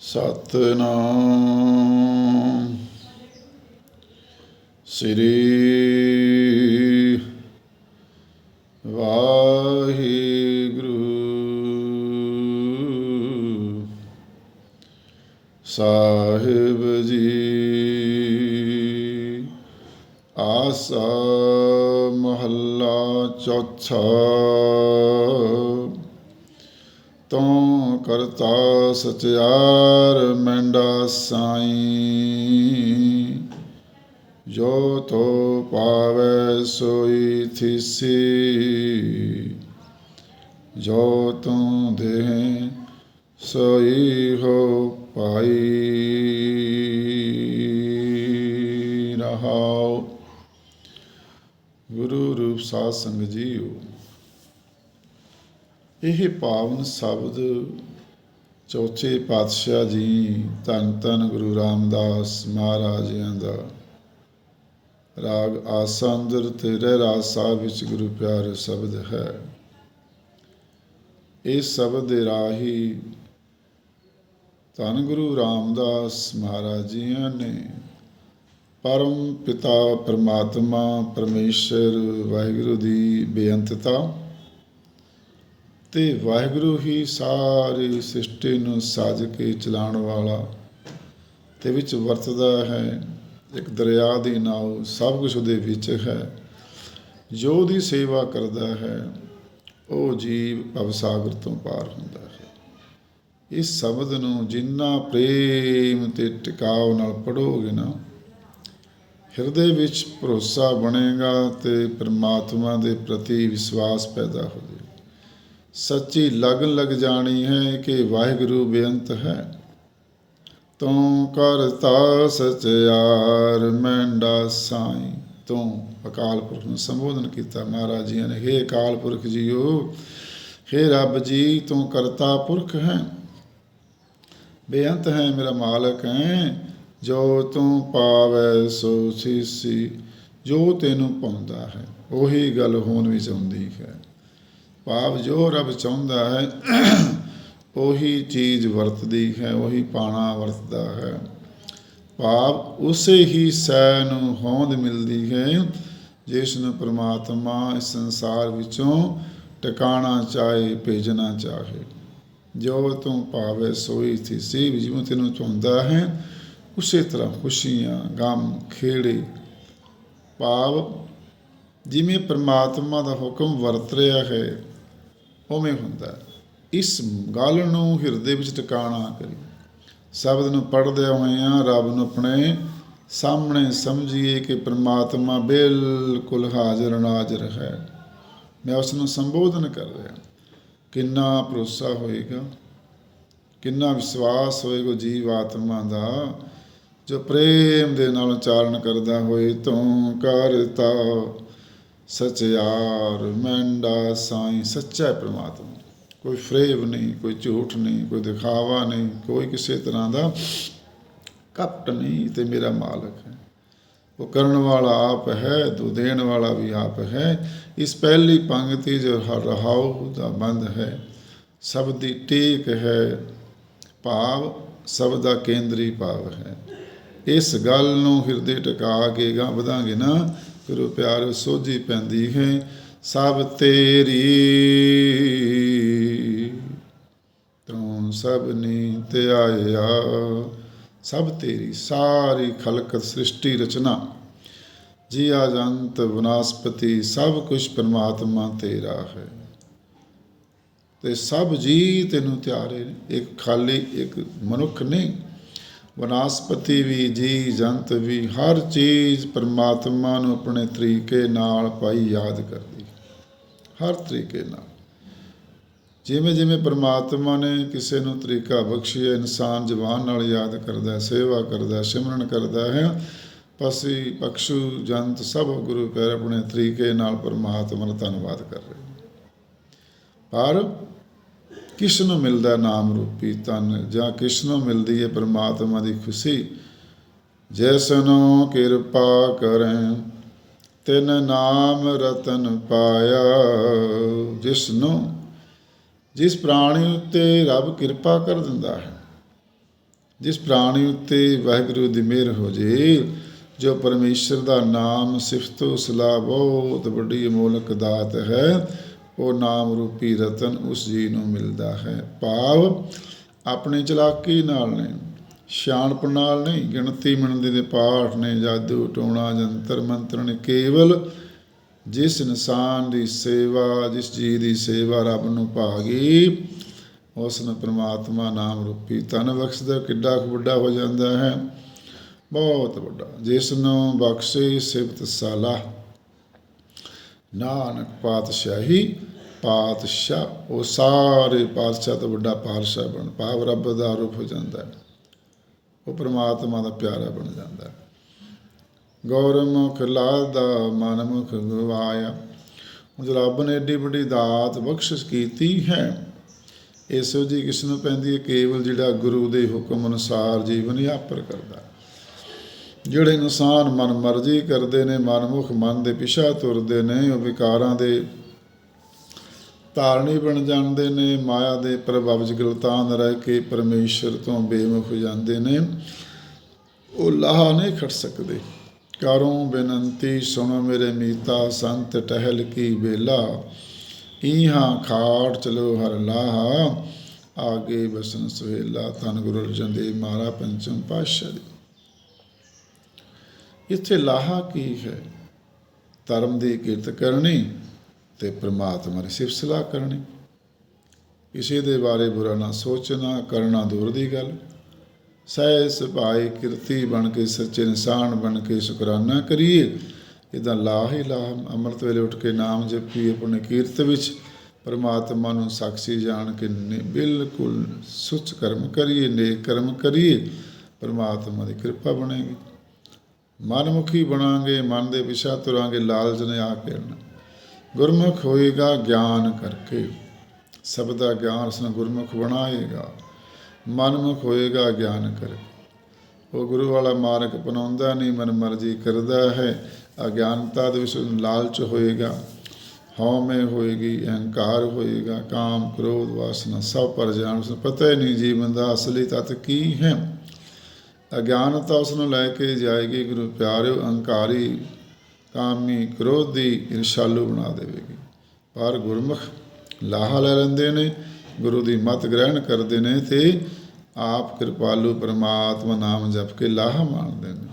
ਸਤਨਾਮ। ਸ੍ਰੀ ਵਾਹਿਗੁਰੂ। ਸਾਹਿਬ ਜੀ ਆਸਾ ਮਹੱਲਾ ਚੌਥਾ। ਤੂੰ ਕਰਤਾ ਸਚਿਆਰ ਮੈਂਡਾ ਸਾਈ। ਜੋ ਤੋ ਪਾਵੇ ਸੋਈ ਥਿਸੀ। ਜੋ ਤੂੰ ਦੇ ਸੋਈ ਹੋ ਪਾਈ। ਰਹਾਉ। ਗੁਰੂ ਰੂਪ ਸਾਧ ਸੰਗਤ ਜੀਓ, ਇਹ ਪਾਵਨ ਸ਼ਬਦ ਚੌਥੇ ਪਾਤਸ਼ਾਹ ਜੀ ਧੰਨ ਧੰਨ ਗੁਰੂ ਰਾਮਦਾਸ ਮਹਾਰਾਜੀਆਂ ਦਾ। ਰਾਗ ਆਸੰਦਰ ਤੇ ਰਹਿਰਾ ਸਾਹਿਬ ਵਿੱਚ ਗੁਰੂ ਪਿਆਰੇ ਸ਼ਬਦ ਹੈ। ਇਸ ਸ਼ਬਦ ਦੇ ਰਾਹੀ ਧੰਨ ਗੁਰੂ ਰਾਮਦਾਸ ਮਹਾਰਾਜ ਜੀਆਂ ਨੇ ਪਰਮ ਪਿਤਾ, ਪਰਮਾਤਮਾ, ਪਰਮੇਸ਼ਰ, ਵਾਹਿਗੁਰੂ ਦੀ ਬੇਅੰਤਤਾ ਤੇ ਵਾਹਿਗੁਰੂ ਹੀ ਸਾਰੀ ਸ੍ਰਿਸ਼ਟੀ ਨੂੰ ਸਾਜ ਕੇ ਚਲਾਉਣ ਵਾਲਾ ਤੇ ਵਿੱਚ ਵਰਤਦਾ ਹੈ। ਇੱਕ ਦਰਿਆ ਦੀ ਨਾਉ ਸਭ ਕੁਝ ਉਹਦੇ ਵਿੱਚ ਹੈ। ਜੋ ਦੀ ਸੇਵਾ ਕਰਦਾ ਹੈ, ਉਹ ਜੀਵ ਭਵਸਾਗਰ ਤੋਂ ਪਾਰ ਹੁੰਦਾ ਹੈ। ਇਸ ਸ਼ਬਦ ਨੂੰ ਜਿੰਨਾ ਪ੍ਰੇਮ ਤੇ ਟਿਕਾਉ ਨਾਲ ਪੜੋਗੇ ਨਾ, ਹਿਰਦੇ ਵਿੱਚ ਭਰੋਸਾ ਬਣੇਗਾ ਤੇ ਪ੍ਰਮਾਤਮਾ ਦੇ ਪ੍ਰਤੀ ਵਿਸ਼ਵਾਸ ਪੈਦਾ ਹੋ ਸੱਚੀ ਲਗਨ ਲੱਗ ਜਾਣੀ ਹੈ ਕਿ ਵਾਹਿਗੁਰੂ ਬੇਅੰਤ ਹੈ। ਤੂੰ ਕਰਤਾ ਸਚਿਆਰ ਮੈਂਡਾ ਸਾਈ ਤੂੰ ਅਕਾਲ ਪੁਰਖ ਨੂੰ ਸੰਬੋਧਨ ਕੀਤਾ, ਮਹਾਰਾਜ ਜੀ ਨੇ, ਹੇ ਅਕਾਲ ਪੁਰਖ ਜੀਓ, ਹੇ ਰੱਬ ਜੀ, ਤੂੰ ਕਰਤਾ ਪੁਰਖ ਹੈ। ਬੇਅੰਤ ਹੈ ਮੇਰਾ ਮਾਲਕ ਹੈ, ਜੋ ਤੂੰ ਪਾਵੈ ਸੋ ਸੀਸੀ, ਜੋ ਤੈਨੂੰ ਪਾਉਂਦਾ ਹੈ, ਉਹੀ ਗੱਲ ਹੋਣ ਵਿੱਚ ਆਉਂਦੀ ਹੈ। ਭਾਵ ਜੋ ਰੱਬ ਚਾਹੁੰਦਾ ਹੈ, ਉਹੀ ਚੀਜ਼ ਵਰਤਦੀ ਹੈ, ਉਹੀ ਪਾਣਾ ਵਰਤਦਾ ਹੈ। ਭਾਵ ਉਸੇ ਹੀ ਸੈ ਨੂੰ ਹੋਂਦ ਮਿਲਦੀ ਹੈ ਜਿਸ ਨੂੰ ਪ੍ਰਮਾਤਮਾ ਇਸ ਸੰਸਾਰ ਵਿੱਚੋਂ ਟਿਕਾਣਾ ਚਾਹੇ, ਭੇਜਣਾ ਚਾਹੇ। ਜੋ ਤੂੰ ਭਾਵੇ ਸੋਈ ਥੀ ਸੀ ਜਿਵੇਂ ਤੈਨੂੰ ਚਾਹੁੰਦਾ ਹੈ, ਉਸੇ ਤਰ੍ਹਾਂ ਖੁਸ਼ੀਆਂ, ਗਮ, ਖੇੜੇ। ਭਾਵ ਜਿਵੇਂ ਪ੍ਰਮਾਤਮਾ ਦਾ ਹੁਕਮ ਵਰਤ ਰਿਹਾ ਹੈ ਉਵੇਂ ਹੁੰਦਾ ਇਸ ਗੱਲ ਨੂੰ ਹਿਰਦੇ ਵਿੱਚ ਟਿਕਾਣਾ ਕਰੀ। ਸ਼ਬਦ ਨੂੰ ਪੜ੍ਹਦੇ ਹੋਇਆਂ ਰੱਬ ਨੂੰ ਆਪਣੇ ਸਾਹਮਣੇ ਸਮਝੀਏ ਕਿ ਪ੍ਰਮਾਤਮਾ ਬਿਲਕੁਲ ਹਾਜ਼ਰ ਨਾਜ਼ਰ ਹੈ। ਮੈਂ ਉਸ ਨੂੰ ਸੰਬੋਧਨ ਕਰ ਰਿਹਾ ਕਿੰਨਾ ਭਰੋਸਾ ਹੋਏਗਾ, ਕਿੰਨਾ ਵਿਸ਼ਵਾਸ ਹੋਏਗਾ ਜੀਵ ਆਤਮਾ ਦਾ, ਜੋ ਪ੍ਰੇਮ ਦੇ ਨਾਲ ਉਚਾਰਨ ਕਰਦਾ ਹੋਏ, ਤੂੰ ਕਰਤਾ ਸਚਿਆਰ ਮੈਂਡਾ ਸਾਈਂ, ਸੱਚਾ ਹੈ ਪ੍ਰਮਾਤਮਾ। ਕੋਈ ਫਰੇਬ ਨਹੀਂ, ਕੋਈ ਝੂਠ ਨਹੀਂ, ਕੋਈ ਦਿਖਾਵਾ ਨਹੀਂ, ਕੋਈ ਕਿਸੇ ਤਰ੍ਹਾਂ ਦਾ ਕਪਟ ਨਹੀਂ ਤੇ ਮੇਰਾ ਮਾਲਕ ਹੈ। ਉਹ ਕਰਨ ਵਾਲਾ ਆਪ ਹੈ ਦੋ ਦੇਣ ਵਾਲਾ ਵੀ ਆਪ ਹੈ। ਇਸ ਪਹਿਲੀ ਪੰਗਤੀ ਜੋ ਹਰ ਰਹਾਉ ਦਾ ਬੰਦ ਹੈ, ਸਭ ਦੀ ਟੇਕ ਹੈ, ਭਾਵ ਸਭ ਦਾ ਕੇਂਦਰੀ ਭਾਵ ਹੈ। ਇਸ ਗੱਲ ਨੂੰ ਹਿਰਦੇ ਟਿਕਾ ਕੇ ਗਾ ਵਧਾਂਗੇ ਨਾ ਗੁਰੂ ਪਿਆਰ ਸੋਝੀ ਪੈਂਦੀ ਹੈ, ਸਭ ਤੇਰੀ। ਤੂੰ ਸਭ ਨੀ ਆਇਆ, ਸਭ ਤੇਰੀ ਸਾਰੀ ਖਲਕਤ ਸ੍ਰਿਸ਼ਟੀ ਰਚਨਾ। ਜੀ ਆਜੰਤ ਬਨਸਪਤੀ, ਸਭ ਕੁਝ ਪਰਮਾਤਮਾ ਤੇਰਾ ਹੈ। ਤੇ ਸਭ ਜੀ ਤੈਨੂੰ ਤਿਆਰੇ ਨੇ, ਇੱਕ ਖਾਲੀ, ਇੱਕ ਮਨੁੱਖ ਨਹੀਂ ਬਨਸਪਤੀ ਵੀ ਜੀ ਜੰਤ ਵੀ, ਹਰ ਚੀਜ਼ ਪਰਮਾਤਮਾ ਨੂੰ ਆਪਣੇ ਤਰੀਕੇ ਨਾਲ ਪਾਈ ਯਾਦ ਕਰਦੀ ਹਰ ਤਰੀਕੇ ਨਾਲ। ਜਿਵੇਂ ਜਿਵੇਂ ਪਰਮਾਤਮਾ ਨੇ ਕਿਸੇ ਨੂੰ ਤਰੀਕਾ ਬਖਸ਼ਿਆ, ਇਨਸਾਨ ਜ਼ਬਾਨ ਨਾਲ ਯਾਦ ਕਰਦਾ ਸੇਵਾ ਕਰਦਾ ਸਿਮਰਨ ਕਰਦਾ ਹੈ ਪਸੀ ਪਕਸ਼ੂ ਜੰਤ ਸਭ ਗੁਰੂ ਪਿਆਰੇ ਆਪਣੇ ਤਰੀਕੇ ਨਾਲ ਪਰਮਾਤਮਾ ਦਾ ਧੰਨਵਾਦ ਕਰ ਰਹੇ ਪਰ ਕਿਸ ਨੂੰ ਮਿਲਦਾ ਨਾਮ ਰੂਪੀ ਤਨ, ਜਾਂ ਕਿਸ ਨੂੰ ਮਿਲਦੀ ਹੈ ਪਰਮਾਤਮਾ ਦੀ ਖੁਸ਼ੀ? ਜਿਸ ਨੂੰ ਕਿਰਪਾ ਕਰੇ ਤਿਨ ਨਾਮ ਰਤਨ ਪਾਇਆ। ਜਿਸ ਨੂੰ ਜਿਸ ਪ੍ਰਾਣੀ ਉੱਤੇ ਰੱਬ ਕਿਰਪਾ ਕਰ ਦਿੰਦਾ ਹੈ, ਜਿਸ ਪ੍ਰਾਣੀ ਉੱਤੇ ਵਾਹਿਗੁਰੂ ਦੀ ਮਿਹਰ ਹੋ ਜੇ, ਜੋ ਪਰਮੇਸ਼ਰ ਦਾ ਨਾਮ ਸਿਫਤੋ ਸਲਾਹ ਬਹੁਤ ਵੱਡੀ ਅਮੋਲਕ ਦਾਤ ਹੈ। ਉਹ ਨਾਮ ਰੂਪੀ ਰਤਨ ਉਸ ਜੀ ਨੂੰ ਮਿਲਦਾ ਹੈ। ਭਾਵ ਆਪਣੀ ਚਲਾਕੀ ਨਾਲ ਨਹੀਂ ਸਿਆਣਪ ਨਾਲ ਨਹੀਂ, ਗਿਣਤੀ ਮਿਣਦੀ ਦੇ ਪਾਠ ਨੇ, ਜਾਦੂ ਟੋਣਾ, ਜੰਤਰ ਮੰਤਰ ਨੇ, ਕੇਵਲ ਜਿਸ ਇਨਸਾਨ ਦੀ ਸੇਵਾ, ਜਿਸ ਜੀ ਦੀ ਸੇਵਾ ਰੱਬ ਨੂੰ ਭਾਗੀ ਉਸ ਨੂੰ ਪ੍ਰਮਾਤਮਾ ਨਾਮ ਰੂਪੀ ਤਨ ਬਖਸ਼ਦਾ, ਕਿੱਡਾ ਕੁ ਵੱਡਾ ਹੋ ਜਾਂਦਾ ਹੈ। ਬਹੁਤ ਵੱਡਾ। ਜਿਸ ਨੂੰ ਬਖਸ਼ੇ ਸਿਫਤ ਸਾਲਾ। ਨਾਨਕ ਪਾਤਸ਼ਾਹੀ ਪਾਤਸ਼ਾਹ, ਉਹ ਸਾਰੇ ਪਾਤਸ਼ਾਹ ਤੋਂ ਵੱਡਾ ਪਾਤਸ਼ਾਹ ਬਣ, ਭਾਵ ਰੱਬ ਦਾ ਰੂਪ ਹੋ ਜਾਂਦਾ ਹੈ। ਉਹ ਪ੍ਰਮਾਤਮਾ ਦਾ ਪਿਆਰਾ ਬਣ ਜਾਂਦਾ ਹੈ। ਗੌਰਮੁਖ ਲਾਦਾ ਮਨਮੁਖ ਗਵਾਇਆ। ਉਹ ਰੱਬ ਨੇ ਏਡੀ ਵੱਡੀ ਦਾਤ ਬਖਸ਼ਿਸ਼ ਕੀਤੀ ਹੈ। ਇਸੋ ਜੀ ਕਿਸ ਨੂੰ ਪੈਂਦੀ ਹੈ? ਕੇਵਲ ਜਿਹੜਾ ਗੁਰੂ ਦੇ ਹੁਕਮ ਅਨੁਸਾਰ ਜੀਵਨ ਯਾਪਰ ਕਰਦਾ ਜਿਹੜੇ ਇਨਸਾਨ ਮਨ ਮਰਜ਼ੀ ਕਰਦੇ ਨੇ, ਮਨਮੁਖ ਮਨ ਦੇ ਪਿਛਾ ਤੁਰਦੇ ਨੇ, ਉਹ ਵਿਕਾਰਾਂ ਦੇ ਧਾਰਨੀ ਬਣ ਜਾਂਦੇ ਨੇ, ਮਾਇਆ ਦੇ ਪ੍ਰਭਾਵ ਚ ਰਹਿ ਕੇ ਪਰਮੇਸ਼ਰ ਤੋਂ ਬੇਮੁਖ ਹੋ ਜਾਂਦੇ ਨੇ। ਉਹ ਲਾਹਾ ਨਹੀਂ ਖੜ ਸਕਦੇ। ਕਰੂੰ ਬੇਨੰਤੀ ਸੁਣੋ ਮੇਰੇ ਮੀਤਾ, ਸੰਤ ਟਹਿਲ ਕੀ ਬੇਲਾ ਇਹਾਂ ਖਾੜ ਚਲੋ ਹਰ ਲਾਹਾ, ਆਗੇ ਬਸਨ ਸੁਹੇਲਾ ਤਨ ਗੁਰੂ ਅਰਜਨ ਦੇਵ ਮਹਾਰਾ ਪੰਚਮ ਪਾਤਸ਼ਾਹ ਦੀ ਇੱਥੇ ਲਾਹਾ ਕੀ ਹੈ? ਧਰਮ ਦੀ ਕਿਰਤ ਕਰਨੀ ਤੇ ਪ੍ਰਮਾਤਮਾ ਦੀ ਸਿਫਤ ਸਲਾਹ ਕਰਨੀ। ਕਿਸੇ ਦੇ ਬਾਰੇ ਬੁਰਾ ਨਾ ਸੋਚਣਾ, ਕਰਨਾ ਦੂਰ ਦੀ ਗੱਲ। ਸਹਿ ਸੁਭਾਈ ਕਿਰਤੀ ਬਣ ਕੇ ਸੱਚੇ ਇਨਸਾਨ ਬਣ ਕੇ ਸ਼ੁਕਰਾਨਾ ਕਰੀਏ। ਇਹਦਾ ਲਾਹ ਹੀ ਲਾਹ, ਅੰਮ੍ਰਿਤ ਵੇਲੇ ਉੱਠ ਕੇ ਨਾਮ ਜਪੀਏ ਆਪਣੇ ਕੀਰਤ ਵਿੱਚ। ਪਰਮਾਤਮਾ ਨੂੰ ਸਾਖੀ ਜਾਣ ਕੇ ਬਿਲਕੁਲ ਸੁੱਚ ਕਰਮ ਕਰੀਏ, ਨੇਕ ਕਰਮ ਕਰੀਏ। ਪਰਮਾਤਮਾ ਦੀ ਕਿਰਪਾ ਬਣੇਗੀ। ਮਨਮੁਖੀ ਬਣਾਂਗੇ, ਮਨ ਦੇ ਵਿਸ਼ਾ ਤੁਰਾਂਗੇ, ਲਾਲਚ ਨੇ ਆ ਕੇ ਗੁਰਮੁਖ ਹੋਏਗਾ ਗਿਆਨ ਕਰਕੇ। ਸਭ ਦਾ ਗਿਆਨ ਉਸਨੇ ਗੁਰਮੁਖ ਬਣਾਏਗਾ। ਮਨਮੁਖ ਹੋਏਗਾ ਗਿਆਨ ਕਰਕੇ। ਉਹ ਗੁਰੂ ਵਾਲਾ ਮਾਰਗ ਅਪਣਾਉਂਦਾ ਨਹੀਂ, ਮਨ ਮਰਜ਼ੀ ਕਰਦਾ ਹੈ। ਅਗਿਆਨਤਾ ਦੇ ਵਿੱਚ ਉਹਨੂੰ ਲਾਲਚ ਹੋਏਗਾ। ਹਉਮੈ ਹੋਏਗੀ, ਅਹੰਕਾਰ ਹੋਏਗਾ, ਕਾਮ, ਕ੍ਰੋਧ, ਵਾਸਨਾ ਸਭ ਪਰ ਜਾਣ। ਉਸ ਨੂੰ ਪਤਾ ਹੀ ਨਹੀਂ ਜੀਵਨ ਦਾ ਅਸਲੀ ਤੱਤ ਕੀ ਹੈ। ਅਗਿਆਨਤਾ ਉਸ ਨੂੰ ਲੈ ਕੇ ਜਾਏਗੀ, ਗੁਰੂ ਪਿਆਰਿਓ ਅਹੰਕਾਰੀ ਕਾਮੀ ਕ੍ਰੋਧੀ ਇਰਸ਼ਾਲੂ ਬਣਾ ਦੇਵੇਗੀ। ਪਰ ਗੁਰਮੁਖ ਲਾਹਾ ਲੈ ਲੈਂਦੇ ਨੇ, ਗੁਰੂ ਦੀ ਮਤ ਗ੍ਰਹਿਣ ਕਰਦੇ ਨੇ ਤੇ ਆਪ ਕਿਰਪਾਲੂ ਪਰਮਾਤਮਾ ਨਾਮ ਜਪ ਕੇ ਲਾਹਾ ਮਾਣਦੇ ਨੇ।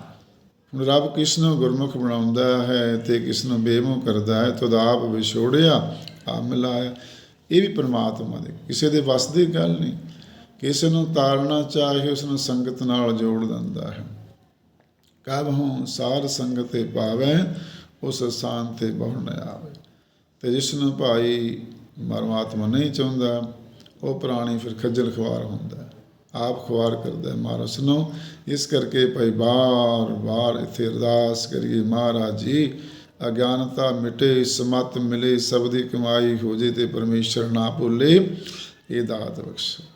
ਹੁਣ ਰੱਬ ਕਿਸ ਨੂੰ ਗੁਰਮੁਖ ਬਣਾਉਂਦਾ ਹੈ ਤੇ ਕਿਸ ਨੂੰ ਬੇਮੁਖ ਕਰਦਾ ਹੈ, ਤਦ ਆਪ ਵਿਛੋੜਿਆ ਆ ਮਿਲਾਇਆ। ਇਹ ਵੀ ਪਰਮਾਤਮਾ ਦੇ, ਕਿਸੇ ਦੇ ਵੱਸ ਦੀ ਗੱਲ ਨਹੀਂ। ਕਿਸੇ ਨੂੰ ਤਾਰਨਾ ਚਾਹੇ ਉਸ ਨੂੰ ਸੰਗਤ ਨਾਲ ਜੋੜ ਦਿੰਦਾ ਹੈ। ਕਬ ਹੂੰ ਸਾਰ ਸੰਗਤ ਤੇ ਪਾਵੈ, ਉਸ ਸਥਾਨ ਤੇ ਬਹੁ ਨ ਆਵੇ। ਤੇ ਜਿਸ ਨੂੰ ਭਾਈ ਪਰਮਾਤਮਾ ਨਹੀਂ ਚਾਹੁੰਦਾ, ਉਹ ਪ੍ਰਾਣੀ ਫਿਰ ਖੱਜਲ ਖਵਾਰ ਹੁੰਦਾ ਆਪ ਖਵਾਰ ਕਰਦਾ ਹੈ ਮਹਾਰਾਜ ਨੂੰ। ਇਸ ਕਰਕੇ ਭਾਈ ਬਾਰ ਬਾਰ ਇੱਥੇ ਅਰਦਾਸ ਕਰੀਏ, ਮਹਾਰਾਜ ਜੀ, ਅਗਿਆਨਤਾ ਮਿਟੇ, ਸਮਤ ਮਿਲੇ ਸਭ ਦੀ ਕਮਾਈ ਹੋ ਜੇ ਤੇ ਪਰਮੇਸ਼ਰ ਨਾ ਭੁੱਲੇ, ਇਹ ਦਾਤ ਬਖਸ਼ੋ।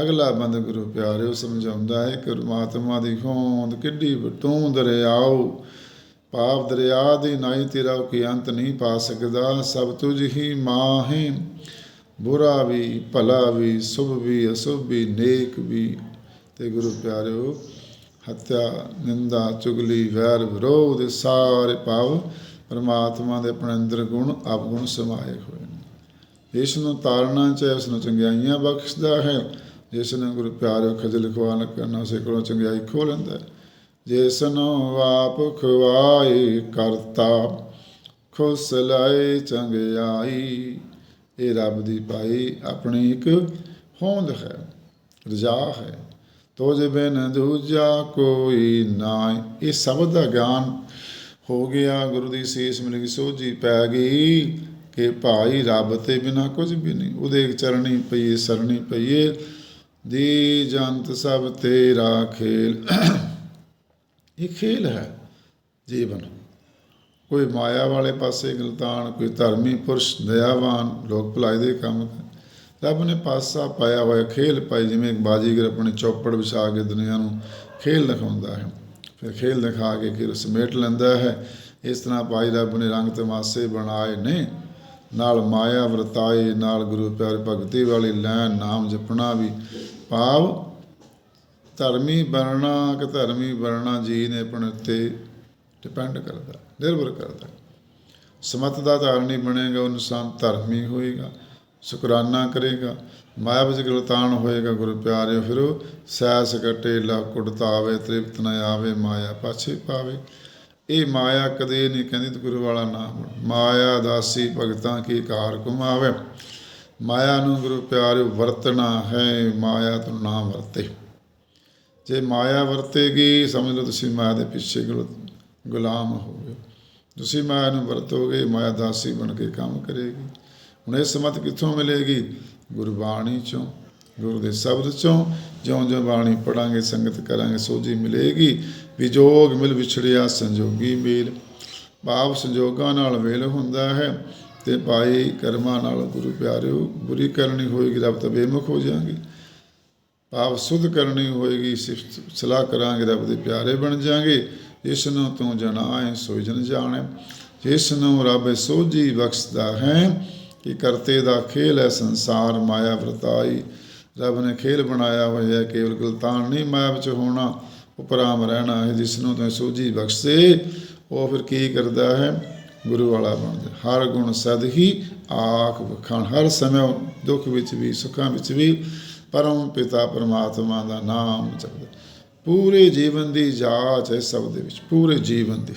ਅਗਲਾ ਬੰਦ ਗੁਰੂ ਪਿਆਰਿਓ ਸਮਝਾਉਂਦਾ ਹੈ ਕਿ ਪਰਮਾਤਮਾ ਦੀ ਹੋਂਦ ਕਿੱਡੀ ਤੂੰ ਦਰਿਆਓ। ਪਾਪ ਦਰਿਆ ਦੀ ਨਾਈ ਤੇਰਾ ਕੋਈ ਅੰਤ ਨਹੀਂ ਪਾ ਸਕਦਾ। ਸਭ ਤੁਝ ਹੀ ਮਾਂ ਮਾਹੇ। ਬੁਰਾ ਵੀ, ਭਲਾ ਵੀ, ਸੁਭ ਵੀ, ਅਸੁਭ ਵੀ, ਨੇਕ ਵੀ। ਤੇ ਗੁਰੂ ਪਿਆਰਿਓ, ਹੱਤਿਆ, ਨਿੰਦਾ, ਚੁਗਲੀ, ਵੈਰ, ਵਿਰੋਧ ਇਹ ਸਾਰੇ ਭਾਵ ਪਰਮਾਤਮਾ ਦੇ ਆਪਣੇ ਅੰਦਰ ਗੁਣ ਆਪਗੁਣ ਸਮਾਏ ਹੋਏ ਨੇ। ਇਸ ਨੂੰ ਤਾਰਨਾ ਚਾਹੇ ਉਸ ਨੂੰ ਚੰਗਿਆਈਆਂ ਬਖਸ਼ਦਾ ਹੈ। ਜਿਸ ਨੂੰ ਗੁਰੂ ਪਿਆਰਿਓ ਖਜਲ ਖਵਾਨ ਕਰਨਾ ਸੇ ਕੋਲੋਂ ਚੰਗਿਆਈ ਖੋ ਲੈਂਦਾ ਹੈ। ਜਿਸ ਨੂੰ ਆਪ ਖਵਾਏ ਕਰਤਾ, ਖੁਸ ਲਾਏ ਚੰਗਿਆਈ। ਇਹ ਰੱਬ ਦੀ ਪਾਈ ਆਪਣੀ ਇੱਕ ਹੋਂਦ ਹੈ, ਰਜਾ ਹੈ। ਤੋਜ ਬਿਨ ਦੂਜਾ ਕੋਈ ਨਾ ਇਹ ਸਬਦ ਦਾ ਗਿਆਨ ਹੋ ਗਿਆ, ਗੁਰੂ ਦੀ ਸੀਸ ਮਿਲ ਗਈ ਸੋਝੀ ਪੈ ਗਈ ਕਿ ਭਾਈ ਰੱਬ ਤੇ ਬਿਨਾ ਕੁਝ ਵੀ ਨਹੀਂ। ਉਹਦੇ ਚਰਣੀ ਪਈਏ ਸਰਣੀ ਪਈਏ ਦੀ ਜੰਤ ਸਭ ਤੇਰਾ ਖੇਲ। ਇਹ ਖੇਲ ਹੈ ਜੀਵਨ। ਕੋਈ ਮਾਇਆ ਵਾਲੇ ਪਾਸੇ ਗਲਤਾਨ, ਕੋਈ ਧਰਮੀ ਪੁਰਸ਼ ਦਇਆਵਾਨ, ਲੋਕ ਭਲਾਈ ਦੇ ਕੰਮ ਰੱਬ ਨੇ ਪਾਸਾ ਪਾਇਆ ਹੋਇਆ ਖੇਲ ਪਾਈ, ਜਿਵੇਂ ਇੱਕ ਬਾਜੀਗਰ ਆਪਣੀ ਚੌਪੜ ਵਿਛਾ ਕੇ ਦੁਨੀਆ ਨੂੰ ਖੇਲ ਦਿਖਾਉਂਦਾ ਹੈ। ਫਿਰ ਖੇਲ ਦਿਖਾ ਕੇ ਫਿਰ ਸਮੇਟ ਲੈਂਦਾ ਹੈ। ਇਸ ਤਰ੍ਹਾਂ ਭਾਈ ਰੱਬ ਨੇ ਰੰਗ ਤਮਾਸੇ ਬਣਾਏ ਨੇ। ਨਾਲ ਮਾਇਆ ਵਰਤਾਏ, ਨਾਲ ਗੁਰੂ ਪਿਆਰ ਭਗਤੀ ਵਾਲੀ ਲੈਣ, ਨਾਮ ਜਪਣਾ ਵੀ ਭਾਵ ਧਰਮੀ ਬਣਨਾ, ਕਿ ਧਰਮੀ ਬਣਨਾ ਜੀ ਨੇ ਆਪਣੇ ਉੱਤੇ ਡਿਪੈਂਡ ਕਰਦਾ, ਨਿਰਭਰ ਕਰਦਾ। ਸਮਤ ਦਾ ਧਾਰਨੀ ਬਣੇਗਾ ਉਹ ਇਨਸਾਨ ਧਰਮੀ ਹੋਏਗਾ, ਸ਼ੁਕਰਾਨਾ ਕਰੇਗਾ, ਮਾਇਆ ਵਿੱਚ ਗਲਤਾਨ ਹੋਏਗਾ, ਗੁਰੂ ਪਿਆਰਿਓ ਫਿਰ ਸੈਸ ਕਟੇ ਲਵ ਕੁੜਤਾਵੇ ਤ੍ਰਿਪਤ ਨ ਆਵੇ, ਮਾਇਆ ਪਾਛੇ ਪਾਵੇ। ਇਹ ਮਾਇਆ ਕਦੇ ਨਹੀਂ ਕਹਿੰਦੀ ਤੂੰ ਗੁਰੂ ਵਾਲਾ ਨਾਮ ਮਾਇਆ ਦਾਸੀ ਭਗਤਾਂ ਕੀ ਕਾਰ ਕਮਾਵੇ ਮਾਇਆ ਨੂੰ ਗੁਰੂ ਪਿਆਰਿਓ ਵਰਤਣਾ ਹੈ, ਮਾਇਆ ਤੋਂ ਨਾ ਵਰਤੇ। ਜੇ ਮਾਇਆ ਵਰਤੇਗੀ, ਸਮਝ ਲਓ ਤੁਸੀਂ ਮਾਇਆ ਦੇ ਪਿੱਛੇ ਗੁਲ- ਗੁਲਾਮ ਹੋਵੇ ਤੁਸੀਂ ਮਾਇਆ ਨੂੰ ਵਰਤੋਗੇ, ਮਾਇਆ ਦਾਸੀ ਬਣ ਕੇ ਕੰਮ ਕਰੇਗੀ। ਹੁਣ ਇਹ ਸਮਤ ਕਿੱਥੋਂ ਮਿਲੇਗੀ? ਗੁਰਬਾਣੀ ਚੋਂ, ਗੁਰੂ ਦੇ ਸ਼ਬਦ ਚੋਂ। ਜਿਉਂ ਜਿਉਂ ਬਾਣੀ ਪੜਾਂਗੇ, ਸੰਗਤ ਕਰਾਂਗੇ, ਸੋਝੀ ਮਿਲੇਗੀ। ਵਿਜੋਗ ਮਿਲ ਵਿਛੜਿਆ ਸੰਜੋਗੀ ਮੇਲ। ਪਾਪ ਸੰਜੋਗਾਂ ਨਾਲ ਮੇਲ ਹੁੰਦਾ ਹੈ ਤੇ ਭਾਈ ਕਰਮਾਂ ਨਾਲ ਗੁਰੂ ਪਿਆਰਿਓ, ਬੁਰੀ ਕਰਨੀ ਹੋਏਗੀ ਰੱਬ ਤਾਂ ਬੇਮੁਖ ਹੋ ਜਾਾਂਗੇ ਭਾਵ ਸੁਧ ਕਰਨੀ ਹੋਏਗੀ, ਸਿਫਤ ਸਲਾਹ ਕਰਾਂਗੇ ਰੱਬ ਦੇ ਪਿਆਰੇ ਬਣ ਜਾਾਂਗੇ। ਇਸ ਨੂੰ ਤੂੰ ਜਨਾਏ, ਸੋਈ ਜਨ ਜਾਣੇ। ਜਿਸ ਨੂੰ ਰੱਬ ਸੋਝੀ ਬਖਸ਼ਦਾ ਹੈ ਕਿ ਕਰਤੇ ਦਾ ਖੇਲ ਹੈ ਸੰਸਾਰ ਮਾਇਆ ਵਰਤਾਈ। ਰੱਬ ਨੇ ਖੇਲ ਬਣਾਇਆ ਹੋਇਆ ਹੈ, ਕੇਵਲ ਗਲਤਾਨ ਨਹੀਂ ਮਾਇਆ ਵਿੱਚ ਹੋਣਾ। ਉਪਰਾਮ ਰਹਿਣਾ ਹੈ ਜਿਸ ਨੂੰ ਤੂੰ ਸੋਝੀ ਬਖਸ਼ੇ, ਉਹ ਫਿਰ ਕੀ ਕਰਦਾ ਹੈ? ਗੁਰੂ ਵਾਲਾ ਬਣਦਾ ਹਰ ਗੁਣ ਸਦ ਹੀ ਆਖ ਵਖਾਣ। ਹਰ ਸਮੇਂ ਦੁੱਖ ਵਿੱਚ ਵੀ, ਸੁੱਖਾਂ ਵਿੱਚ ਵੀ ਪਰਮ ਪਿਤਾ ਪਰਮਾਤਮਾ ਦਾ ਨਾਮ ਜਪਦਾ ਪੂਰੇ ਜੀਵਨ ਦੀ ਜਾਂਚ ਹੈ ਸਭ ਦੇ ਵਿੱਚ। ਪੂਰੇ ਜੀਵਨ ਦੀ।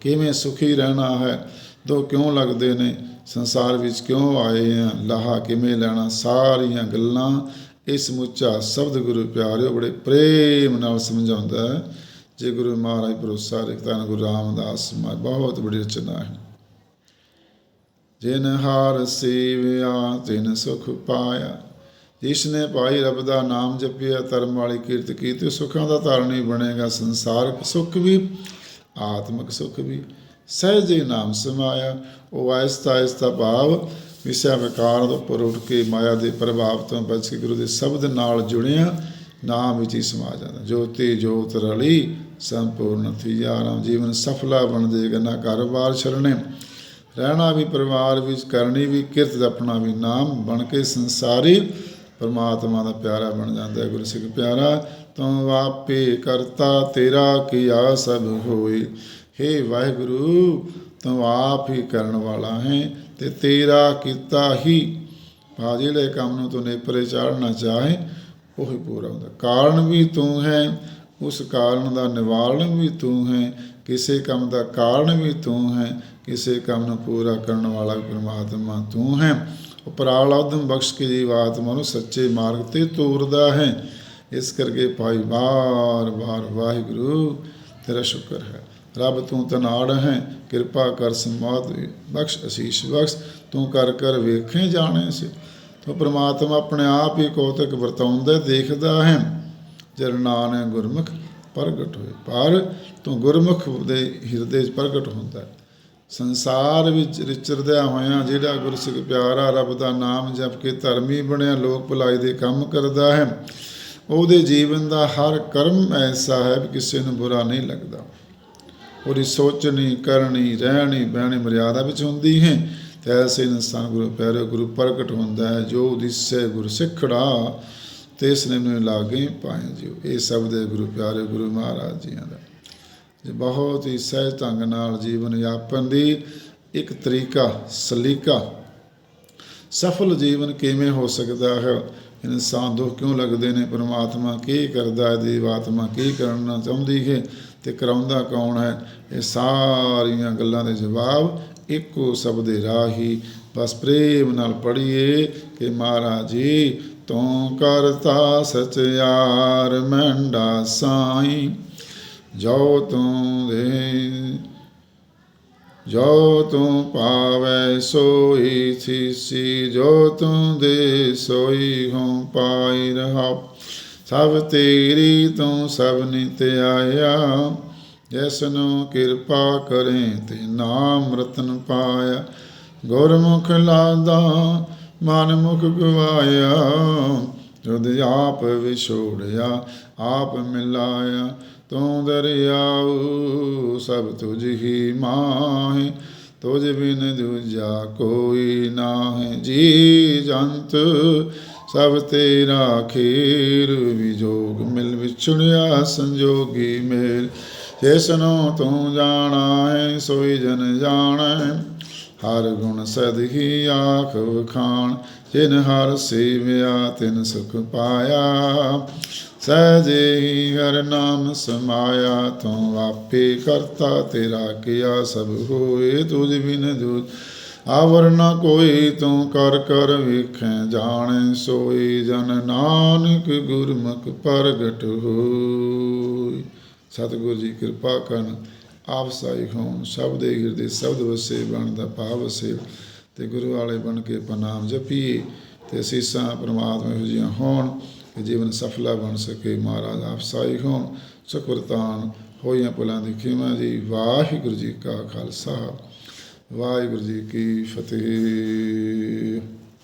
ਕਿਵੇਂ ਸੁਖੀ ਰਹਿਣਾ ਹੈ? ਦੋ ਕਿਉਂ ਲੱਗਦੇ ਨੇ? ਸੰਸਾਰ ਵਿੱਚ ਕਿਉਂ ਆਏ ਆ? ਲਾਹਾ ਕਿਵੇਂ ਲੈਣਾ? ਸਾਰੀਆਂ ਗੱਲਾਂ ਇਹ ਸਮੁੱਚਾ ਸ਼ਬਦ ਗੁਰੂ ਪਿਆਰਿਓ ਬੜੇ ਪ੍ਰੇਮ ਨਾਲ ਸਮਝਾਉਂਦਾ ਹੈ। ਜੇ ਗੁਰੂ ਮਹਾਰਾਜ ਭਰੋਸਾ ਰੱਖਤਾ ਗੁਰੂ ਰਾਮਦਾਸ ਮਾ ਬਹੁਤ ਬੜੀ ਰਚਨਾ ਹੈ। ਜਿਨ ਹਾਰ ਸੇਵਿਆ, ਤਿਨ ਸੁਖ ਪਾਇਆ। ਜਿਸ ਨੇ ਭਾਈ ਰੱਬ ਦਾ ਨਾਮ ਜਪਿਆ, ਧਰਮ ਵਾਲੀ ਕੀਰਤ ਕੀਤੀ, ਸੁੱਖਾਂ ਦਾ ਧਾਰਨੀ ਬਣੇਗਾ, ਸੰਸਾਰ ਸੁੱਖ ਵੀ, ਆਤਮਿਕ ਸੁੱਖ ਵੀ। ਸਹਿਜੇ ਨਾਮ ਸਮਾਇਆ, ਉਹ ਆਇਸਤਾ ਆਇਸਤਾ ਭਾਵ ਵਿਸ਼ਾ ਵਿਕਾਰ ਤੋਂ ਉੱਪਰ ਉੱਠ ਕੇ ਮਾਇਆ ਦੇ ਪ੍ਰਭਾਵ ਤੋਂ ਬਚ ਕੇ ਗੁਰੂ ਦੇ ਸ਼ਬਦ ਨਾਲ ਜੁੜਿਆ, ਨਾਮ ਵਿੱਚ ਹੀ ਸਮਾ ਜਾਂਦਾ। ਜੋਤੀ, ਜੋਤ, ਰਲੀ, ਸੰਪੂਰਨ ਥੀ ਆਰਾਮ ਜੀਵਨ ਸਫਲਾ ਬਣ ਜਾਏਗਾ ਨਾ ਕਾਰੋਬਾਰ ਛਲਣੇ। ਰਹਿਣਾ ਵੀ, ਪਰਿਵਾਰ ਵਿੱਚ ਕਰਨੀ ਵੀ, ਕਿਰਤ ਜਪਣਾ ਵੀ ਨਾਮ ਬਣ ਕੇ ਸੰਸਾਰੀ। ਪਰਮਾਤਮਾ ਦਾ ਪਿਆਰਾ ਬਣ ਜਾਂਦਾ ਹੈ ਗੁਰੂ ਸਿੱਖ ਪਿਆਰਾ। ਤੂੰ ਵਾਪੇ ਕਰਤਾ, ਤੇਰਾ ਕੀਆ ਸਭ ਹੋਏ। ਹੇ ਵਾਹਿਗੁਰੂ, ਤੂੰ ਆਪ ਹੀ ਕਰਨ ਵਾਲਾ ਹੈ। ਤੇ ਤੇਰਾ ਕੀਤਾ ਹੀ। ਭਾ ਜਿਹੜੇ ਕੰਮ ਨੂੰ ਤੂੰ ਨੇਪਰੇ ਚਾੜਨਾ ਚਾਹੇ, ਉਹ ਹੀ ਪੂਰਾ ਹੁੰਦਾ। ਕਾਰਨ ਵੀ ਤੂੰ ਹੈ, ਉਸ ਕਾਰਨ ਦਾ ਨਿਵਾਰਨ ਵੀ ਤੂੰ ਹੈ। ਕਿਸੇ ਕੰਮ ਦਾ ਕਾਰਨ ਵੀ ਤੂੰ ਹੈ, ਕਿਸੇ ਕੰਮ ਨੂੰ ਪੂਰਾ ਕਰਨ ਵਾਲਾ ਵੀ ਪਰਮਾਤਮਾ ਤੂੰ ਹੈ। ਉਪਰਾਲ ਉਦਮ ਬਖਸ਼ ਕੇ ਜੀਵ ਆਤਮਾ ਨੂੰ ਸੱਚੇ ਮਾਰਗ ਤੇ ਤੋਰਦਾ ਹੈ। ਇਸ ਕਰਕੇ ਭਾਈ ਵਾਰ ਵਾਰ ਵਾਹਿਗੁਰੂ, ਤੇਰਾ ਸ਼ੁਕਰ ਹੈ। ਰੱਬ ਤੂੰ ਤਨਾੜ ਹੈ, ਕਿਰਪਾ ਕਰ ਸਮਾਦ ਬਖਸ਼ ਅਸੀਸ, ਬਖਸ਼ ਤੂੰ ਕਰ ਕਰ ਵੇਖੇ ਜਾਣੇ ਸੇ। ਤੋ ਪ੍ਰਮਾਤਮਾ ਆਪਣੇ ਆਪ ਹੀ ਕੌਤਕ ਵਰਤਾਉਂਦਾ, ਦੇਖਦਾ ਹੈ। ਜਰਨਾਨ ਗੁਰਮੁਖ ਪ੍ਰਗਟ ਹੋਏ। ਪਰ ਤੂੰ ਗੁਰਮੁਖ ਦੇ ਹਿਰਦੇ ਪ੍ਰਗਟ ਹੁੰਦਾ ਸੰਸਾਰ ਵਿੱਚ ਵਿਚਰਦਿਆਂ ਹੋਇਆਂ, ਜਿਹੜਾ ਗੁਰਸਿੱਖ ਪਿਆਰਾ ਰੱਬ ਦਾ ਨਾਮ ਜਪ ਕੇ ਧਰਮੀ ਬਣਿਆ, ਲੋਕ ਭਲਾਈ ਦੇ ਕੰਮ ਕਰਦਾ ਹੈ। ਉਹਦੇ ਜੀਵਨ ਦਾ ਹਰ ਕਰਮ ਐਸਾ ਹੈ ਵੀ ਕਿਸੇ ਨੂੰ ਬੁਰਾ ਨਹੀਂ ਲੱਗਦਾ। ਉਹਦੀ ਸੋਚਣੀ ਕਰਨੀ ਰਹਿਣੀ ਬਹਿਣੀ ਮਰਿਆਦਾ ਵਿੱਚ ਹੁੰਦੀ ਹੈ। ਤੇ ਐਸੇ ਇਨਸਾਨ ਗੁਰੂ, ਪਿਆਰੇ ਗੁਰੂ ਪ੍ਰਗਟ ਹੁੰਦਾ ਹੈ, ਜੋ ਦਿਸੇ ਗੁਰ ਸਿੱਖੜਾ ਤੇ ਇਸ ਨੇ ਨੂੰ ਲਾਗੇ ਪਾਏ ਜਿਉ। ਇਹ ਸ਼ਬਦ ਹੈ ਗੁਰੂ, ਪਿਆਰੇ ਗੁਰੂ ਮਹਾਰਾਜ ਜੀਆਂ ਦਾ। ਜੇ ਬਹੁਤ ਹੀ ਸਹਿਜ ਢੰਗ ਨਾਲ ਜੀਵਨ ਯਾਪਨ ਦੀ ਇੱਕ ਤਰੀਕਾ, ਸਲੀਕਾ। ਸਫਲ ਜੀਵਨ ਕਿਵੇਂ ਹੋ ਸਕਦਾ ਹੈ? ਇਨਸਾਨ ਦੁੱਖ ਕਿਉਂ ਲੱਗਦੇ ਨੇ? ਪਰਮਾਤਮਾ ਕੀ ਕਰਦਾ ਹੈ? ਜੀਵਾਤਮਾ ਕੀ ਕਰਨਾ ਚਾਹੁੰਦੀ ਹੈ? ਤੇ ਕਰਾਉਂਦਾ ਕੌਣ ਹੈ? ਇਹ ਸਾਰੀਆਂ ਗੱਲਾਂ ਦੇ ਜਵਾਬ ਇੱਕੋ ਸ਼ਬਦ ਦੇ ਰਾਹੀ। ਬਸ ਪ੍ਰੇਮ ਨਾਲ ਪੜ੍ਹੀਏ ਕਿ ਮਹਾਰਾਜ ਜੀ ਤੂੰ ਕਰਤਾ ਸਚਿਆਰ ਮੰਡਾ ਸਾਈ। ਜੋ ਤੂੰ ਦੇ, ਜੋ ਤੂੰ ਪਾਵੈ ਸੋਈ ਥੀਸੀ ਜੋ ਤੂੰ ਦੇ ਸੋਈ ਹਉ ਪਾਈ ਰਹਾ ਸਭ ਤੇਰੀ ਤੂੰ ਸਭ ਨਿਤ ਆਇਆ, ਜਿਸਨੂੰ ਕਿਰਪਾ ਕਰੇ ਤੇ ਨਾਮ ਰਤਨ ਪਾਇਆ। ਗੁਰਮੁਖ ਲਾਦਾ ਮਨ ਮੁਖ ਗਵਾਇਆ ਜੁਦ ਆਪ ਵਿਛੋੜਿਆ, ਆਪ ਮਿਲਾਇਆ। ਤੂੰ ਦਰਿਆਉ, ਸਭ ਤੁਝ ਹੀ ਮਾਹੇ, ਤੁਝ ਬਿਨ ਦੂਜਾ ਕੋਈ ਨਾਹੀ। ਜੀ ਜੰਤ ਸਭ ਤੇਰਾ ਖੀਰ ਵਿਜੋਗ ਮਿਲ ਵਿਛੜਿਆ ਸੰਜੋਗੀ ਮੇਲ। ਜਿਸਨੂੰ ਤੂੰ ਜਾਣਾ ਹੈ, ਸੋਈ ਜਨ ਜਾਣੈ। ਹਰ ਗੁਣ ਸਦਹੀ ਆਖ ਵਖਾਣ, ਜਿਨ ਹਰ ਸੇਵਿਆ ਤਿਨ ਸੁਖ ਪਾਇਆ। ਸਹਜੇ ਹੀ ਹਰ ਨਾਮ ਸਮਾਇਆ, ਤੂੰ ਆਪੇ ਕਰਤਾ ਤੇਰਾ ਕੀਆ ਸਭ ਹੋਏ, ਤੁਝ ਬਿਨ ਜੁ ਆਵਰ ਨ ਕੋਈ ਤੂੰ ਕਰ ਕਰ ਵੇਖੈ, ਜਾਣੈ ਸੋਈ ਜਨ ਨਾਨਕ ਗੁਰਮੁਖ ਪ੍ਰਗਟ ਹੋਈ। ਸਤਿਗੁਰ ਜੀ ਕਿਰਪਾ ਕਰਨ, ਆਪ ਸਾਈ ਹੋਣ, ਸਭ ਦੇ ਹਿਰਦੇ ਸ਼ਬਦ ਵਸੇ ਬਣ ਦਾ ਭਾਵ ਵਸੇ ਤੇ ਗੁਰੂ ਵਾਲੇ ਬਣ ਕੇ ਪ੍ਰਣਾਮ ਜਪੀਏ ਤੇ ਅਸੀਸਾਂ ਪ੍ਰਮਾਤਮਾ ਇਹੋ ਜਿਹੀਆਂ ਹੋਣ ਕਿ ਜੀਵਨ ਸਫਲਾ ਬਣ ਸਕੇ। ਮਹਾਰਾਜ ਆਪ ਸਾਈ ਹੋਣ ਸ਼ੁਕਰਤਾਨ ਹੋਈਆਂ ਪੁਲਾਂ ਦੀ ਖਿਮਾ ਜੀ। ਵਾਹਿਗੁਰੂ ਜੀ ਕਾ ਖਾਲਸਾ। ਵਾਹਿਗੁਰੂ ਜੀ ਕੀ ਫਤਿਹ।